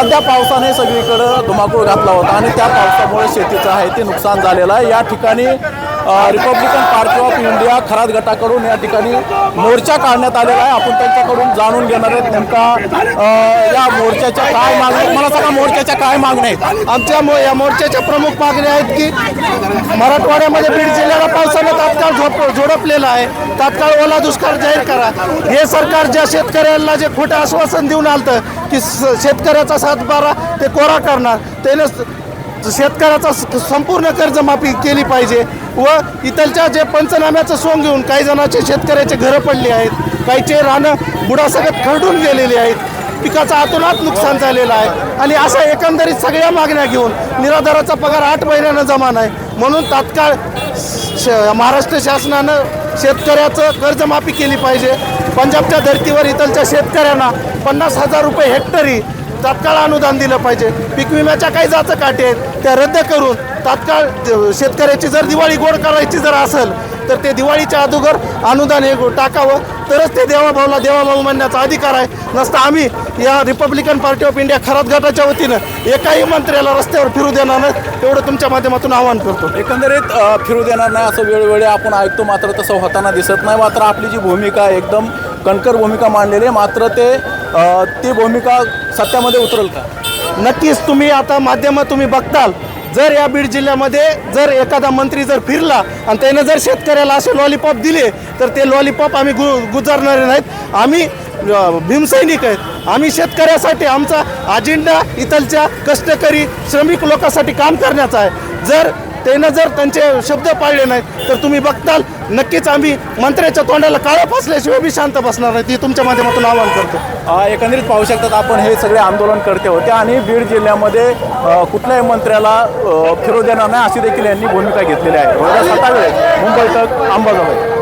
सध्या पावसाने सगळीकडं धुमाकूळ घातला होता आणि त्या पावसामुळे शेतीचं आहे ते नुकसान झालेलं आहे. या ठिकाणी Republican Party of India Kharat गटाकडून या ठिकाणी मोर्चा काढण्यात आलेला आहे. आपण त्यांच्याकडून जाणून घेणार आहेत नेमका या मोर्चाच्या काय मागण्या मला सांगा मोर्चाच्या काय मागण्या आहेत? आमच्या मो- या मोर्चाच्या प्रमुख मागण्या आहेत की मराठवाड्यामध्ये बीड जिल्ह्याला पावसानं तात्काळ झोप झोडपलेला आहे. तात्काळ ओला दुष्काळ जाहीर करा. हे सरकार ज्या शेतकऱ्यांना जे खोटं आश्वासन देऊन आलतं की स- शेतकऱ्याचा सातबारा ते कोरा करणार त्याने शेतकऱ्याचा स- संपूर्ण कर्जमाफी केली पाहिजे व इथलच्या जे पंचनाम्याचं सोंग घेऊन काही जणांचे शेतकऱ्याचे घरं पडली आहेत काहीचे रानं बुडासकट खरडून गेलेली आहेत पिकाचं अतोनात नुकसान झालेलं आहे. आणि अशा एकंदरीत सगळ्या मागण्या घेऊन निराधाराचा पगार आठ महिन्यानं जमा नाही. म्हणून तात्काळ श- महाराष्ट्र शासनानं शेतकऱ्याचं कर्जमाफी केली पाहिजे. पंजाबच्या धर्तीवर इथलच्या शेतकऱ्यांना पन्नास हजार रुपये हेक्टरी तात्काळ अनुदान दिलं पाहिजे. पीक विम्याच्या काही जाचं काटे आहेत त्या रद्द करून तात्काळ शेतकऱ्याची जर दिवाळी गोड करायची जर असेल तर ते दिवाळीच्या अगोदर अनुदान हे गो- टाकावं. तरच ते देवाभाऊला देवाभाऊ म्हणण्याचा अधिकार आहे. नसता आम्ही या Republican Party of India Kharat गटाच्या वतीनं एकाही मंत्र्याला रस्त्यावर फिरू देणार नाही तेवढं तुमच्या माध्यमातून आवाहन करतो. एकंदरीत फिरू देणार नाही असं वेळोवेळी आपण ऐकतो मात्र तसं होताना दिसत नाही. मात्र आपली जी भूमिका आहे एकदम कणकर भूमिका मांडलेली आहे. मात्र ते ती भूमिका सत्यामध्ये उतरेल का? नक्कीच तुम्ही आता माध्यमात तुम्ही बघताल. जर या बीड जिल्ह्यामध्ये जर एखादा मंत्री जर फिरला आणि त्यानं जर शेतकऱ्याला असे लॉलीपॉप दिले तर ते लॉलीपॉप आम्ही गु गुजारणारे नाहीत. आम्ही भीमसैनिक आहेत. आम्ही शेतकऱ्यासाठी आमचा अजेंडा इथलच्या कष्टकरी श्रमिक लोकांसाठी काम करण्याचा आहे. जर त्यानं जर त्यांचे शब्द पाळले नाहीत तर तुम्ही बघताल नक्कीच आम्ही मंत्र्याच्या तोंडाला काळं फासल्याशिवाय बी शांत बसणार नाही. ती तुमच्या माध्यमातून आवाहन करतो. एकंदरीत पाहू शकतात आपण हे सगळे आंदोलन करते होते आणि बीड जिल्ह्यामध्ये कुठल्याही मंत्र्याला फिरू देणार नाही अशी देखील यांनी भूमिका घेतलेली आहे. मुंबई तक अंबाजोगाई.